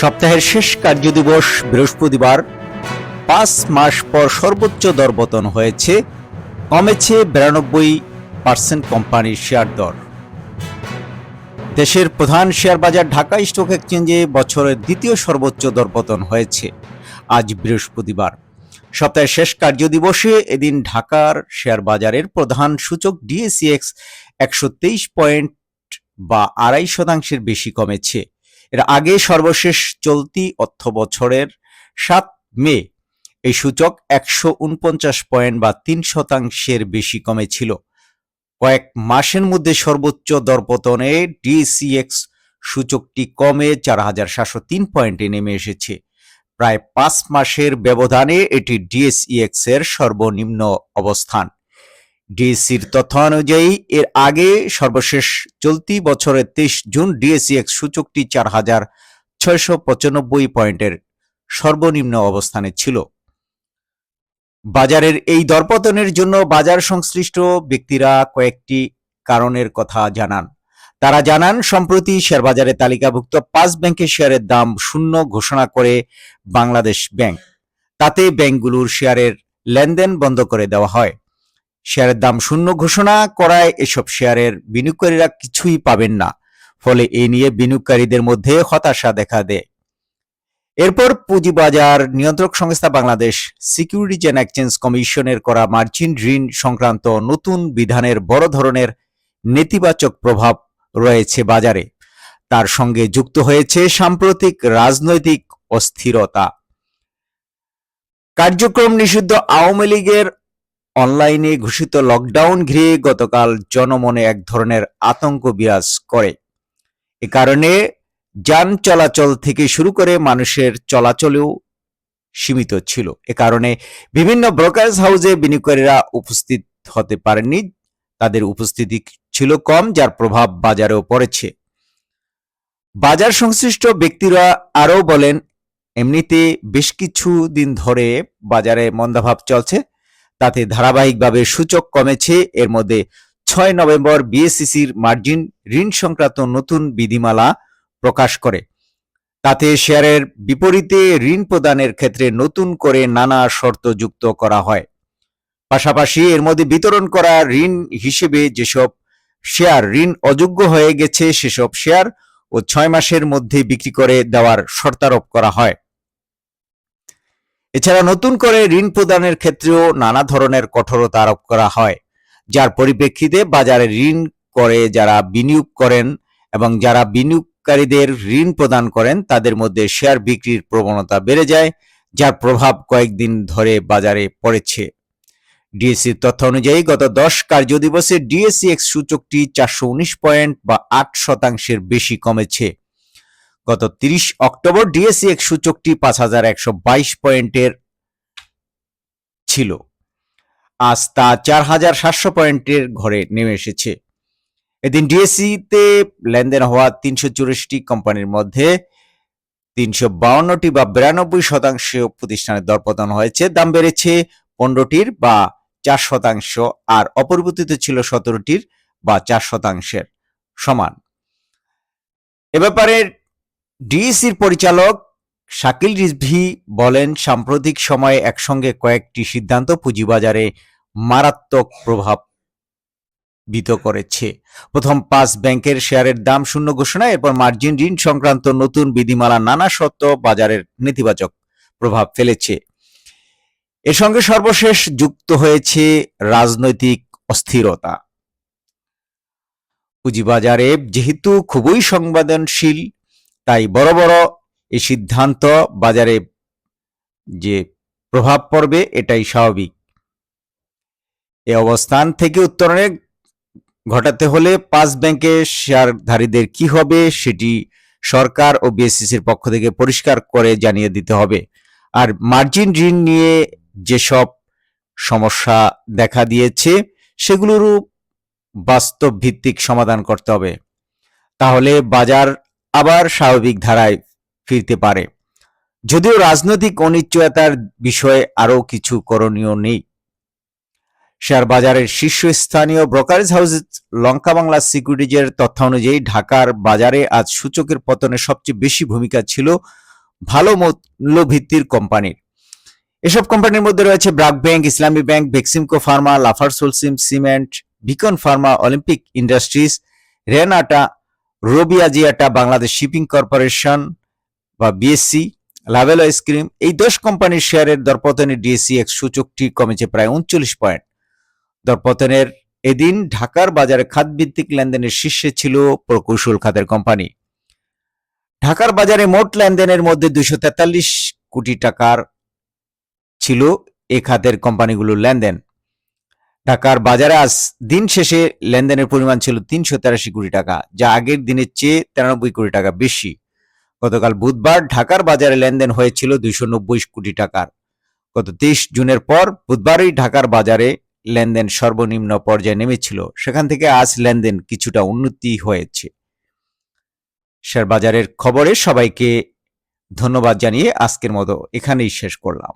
সপ্তাহের শেষ কার্যদিবস বৃহস্পতিবার। পাঁচ মাস পর সর্বোচ্চ দরপতন হয়েছে কমেছে বিরানব্বই পার্সেন্ট কোম্পানির শেয়ার দর। দেশের প্রধান শেয়ার বাজার ঢাকা স্টক এক্সচেঞ্জে বছরের দ্বিতীয় সর্বোচ্চ দরপতন হয়েছে আজ বৃহস্পতিবার। সপ্তাহের শেষ কার্যদিবসে এদিন ঢাকার শেয়ার বাজারের প্রধান সূচক ডিএসিএক্স একশো তেইশ পয়েন্ট বা আড়াই শতাংশের বেশি কমেছে। এর আগে সর্বশেষ চলতি অর্থ বছরের সাত মে এই সূচক একশো উনপঞ্চাশ পয়েন্ট বা তিন শতাংশের বেশি কমেছিল। কয়েক মাসের মধ্যে সর্বোচ্চ দরপতনে ডিসিএক্স সূচকটি কমে চার হাজার সাতশো তিন পয়েন্টে নেমে এসেছে। প্রায় পাঁচ মাসের ব্যবধানে এটি ডিএসইএক্স এর সর্বনিম্ন অবস্থান। ডিএসসির তথ্য অনুযায়ী, এর আগে সর্বশেষ চলতি বছরের তেইশ জুন ডিএসইএক্স সূচকটি চার হাজার ছয়শো পঁচানব্বই পয়েন্টের সর্বনিম্ন অবস্থানে ছিল। বাজারের এই দরপতনের জন্য বাজার সংশ্লিষ্ট ব্যক্তিরা কয়েকটি কারণের কথা জানান। তারা জানান, সম্প্রতি শেয়ার বাজারে তালিকাভুক্ত পাঁচ ব্যাংকের শেয়ারের দাম শূন্য ঘোষণা করে বাংলাদেশ ব্যাংক। তাতে ব্যাংকগুলোর শেয়ারের লেনদেন বন্ধ করে দেওয়া হয়। শেয়ারের দাম শূন্য ঘোষণা করায় এসব শেয়ারের বিনিয়োগকারীরা কিছুই পাবেন না। ফলে এ নিয়ে বিনিয়োগকারীদের মধ্যে হতাশা দেখা দেয়। এরপর পুঁজিবাজার নিয়ন্ত্রক সংস্থা বাংলাদেশ সিকিউরিটিজ অ্যান্ড এক্সচেঞ্জ কমিশনের করা মার্জিন ঋণ সংক্রান্ত নতুন বিধানের বড় ধরনের নেতিবাচক প্রভাব রয়েছে বাজারে। তার সঙ্গে যুক্ত হয়েছে সাম্প্রতিক রাজনৈতিক অস্থিরতা। কার্যক্রম নিষিদ্ধ আওয়ামী লীগের অনলাইনে ঘোষিত লকডাউন ঘিরে গতকাল জনমনে এক ধরনের আতঙ্ক বিরাজ করে। এ কারণে যান চলাচল থেকে শুরু করে মানুষের চলাচলেও সীমিত ছিল। এ কারণে বিভিন্ন ব্রোকারেজ হাউসে বিনিয়োগকারীরা উপস্থিত হতে পারেননি। তাদের উপস্থিতি ছিল কম, যার প্রভাব বাজারেও পড়েছে। বাজার সংশ্লিষ্ট ব্যক্তিরা আরও বলেন, এমনিতে বেশ কিছু দিন ধরে বাজারে মন্দাভাব চলছে। তাতে ধারাবাহিকভাবে সূচক কমেছে। এর মধ্যে ছয় নভেম্বর বিএসসিসির মার্জিন ঋণ সংক্রান্ত নতুন বিধিমালা প্রকাশ করে। তাতে শেয়ারের বিপরীতে ঋণ প্রদানের ক্ষেত্রে নতুন করে নানা শর্ত যুক্ত করা হয়। পাশাপাশি এর মধ্যে বিতরণ করা ঋণ হিসেবে যেসব শেয়ার ঋণ অযোগ্য হয়ে গেছে, সেসব শেয়ার ও ছয় মাসের মধ্যে বিক্রি করে দেওয়ার শর্তারোপ করা হয়। এছাড়া নতুন করে ঋণ প্রদানের ক্ষেত্রেও নানা ধরনের কঠোরতা আরোপ করা হয়, যার পরিপ্রেক্ষিতে বাজারে ঋণ করে যারা বিনিয়োগ করেন এবং যারা বিনিয়োগকারীদের ঋণ প্রদান করেন, তাদের মধ্যে শেয়ার বিক্রির প্রবণতা বেড়ে যায়, যার প্রভাব কয়েকদিন ধরে বাজারে পড়েছে। ডিএসসির তথ্য অনুযায়ী গত দশ কার্যদিবসে ডিএসসি এক্স সূচকটি চারশো উনিশ পয়েন্ট বা আট শতাংশের বেশি কমেছে। গত তিরিশ অক্টোবর ডিএসসি এক্স সূচকটি পাঁচ হাজার একশো বাইশ পয়েন্টের ছিল। আজ তা চার হাজার সাতশো পয়েন্টের ঘরে নেমে এসেছে। এদিন ডিএসসিতে লেনদেন হওয়া তিনশো চুরাশিটি কোম্পানির মধ্যে তিনশো বাউন্নটি বা বিরানব্বই শতাংশ প্রতিষ্ঠানের দরপতন হয়েছে। দাম বেড়েছে পনেরোটির বা চার শতাংশ আর অপরিবর্তিত ছিল সতেরোটির বা চার শতাংশের সমান। এ ব্যাপারে ডিএসির পরিচালক শাকিল রিজভি বলেন, সাম্প্রতিক সময়ে একসঙ্গে কয়েকটি সিদ্ধান্ত পুঁজিবাজারে মারাত্মক প্রভাব বিত করেছে। প্রথম পাঁচ ব্যাংকের শেয়ারের দাম শূন্য ঘোষণা, এরপর মার্জিন ঋণ সংক্রান্ত নতুন বিধিমালা নানা সত্ত্ব বাজারের নেতিবাচক প্রভাব ফেলেছে। এর সঙ্গে সর্বশেষ যুক্ত হয়েছে রাজনৈতিক অস্থিরতা। পুঁজিবাজারে যেহেতু খুবই সংবেদনশীল তাই বড় বড় এই সিদ্ধান্ত বাজারে যে প্রভাব পড়বে এটাই স্বাভাবিক। এ অবস্থান থেকে উত্তরণে ঘটাতে হলে পাঁচ ব্যাংকের শেয়ারধারীদের কি হবে সেটি সরকার ও বিএসসিসির পক্ষ থেকে পরিষ্কার করে জানিয়ে দিতে হবে। আর মার্জিন ঋণ নিয়ে যেসব সমস্যা দেখা দিয়েছে, সেগুলোরও বাস্তব ভিত্তিক সমাধান করতে হবে। তাহলে বাজার আবার স্বাভাবিক ধারায় ফিরতে পারে। যদিও রাজনৈতিক অনিশ্চয়তার বিষয়ে আরও কিছু করণীয় নেই। শেয়ার বাজারের শীর্ষস্থানীয় ব্রোকারেজ হাউস লঙ্কা বাংলা সিকিউরিটিজের তথ্য অনুযায়ী ঢাকার বাজারে আজ সূচকের পতনে সবচেয়ে বেশি ভূমিকা ছিল ভালো মূল্যভিত্তির কোম্পানির এসব কোম্পানির মধ্যে রয়েছে BRAC bank, Islami bank Beximco pharma, Lafarge Holcim cement, Beacon pharma, Olympic industries Renata Robi Axiata Bangladesh shipping corporation বা বিএসসি লাভেল আইসক্রিম এই দশ কোম্পানির শেয়ারের দরপতনে এক্স সূচকটি কমেছে প্রায় উনচল্লিশ পয়েন্ট। দরপতনের এদিন ঢাকার বাজারে খাতভিত্তিক লেনদেনের শীর্ষে ছিল প্রকৌশল খাতের কোম্পানি। ঢাকার বাজারে মোট লেনদেনের মধ্যে তেতাল্লিশ কোটি টাকার ছিল এ খাতের কোম্পানিগুলোর লেনদেন। ঢাকার বাজারে আজ দিন শেষে লেনদেনের পরিমাণ ছিল তিনশো তেরাশি কোটি টাকা, যা আগের দিনের চেয়ে তিরানব্বই কোটি টাকা বেশি। গতকাল বুধবার ঢাকার বাজারে লেনদেন হয়েছিল দুইশো নব্বই কোটি টাকার। গত তেইশ জুনের পর বুধবারই ঢাকার বাজারে লেনদেন সর্বনিম্ন পর্যায়ে নেমেছিল। সেখান থেকে আজ লেনদেন কিছুটা উন্নতি হয়েছে। শেয়ার বাজারের খবরে সবাইকে ধন্যবাদ জানিয়ে আজকের মতো এখানেই শেষ করলাম।